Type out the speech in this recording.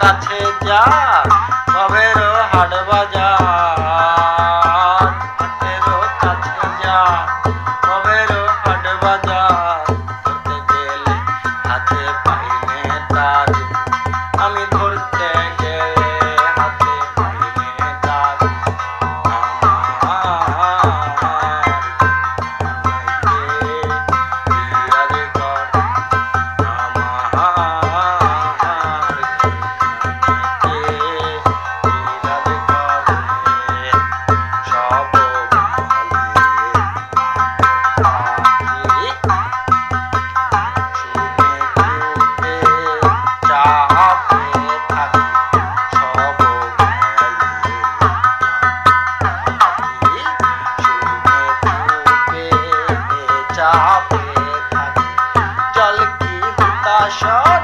কাছে যা কবের হাট বাজার হাটের কাছে যা কবের হাট বাজার। হাতে পাইনে তার show.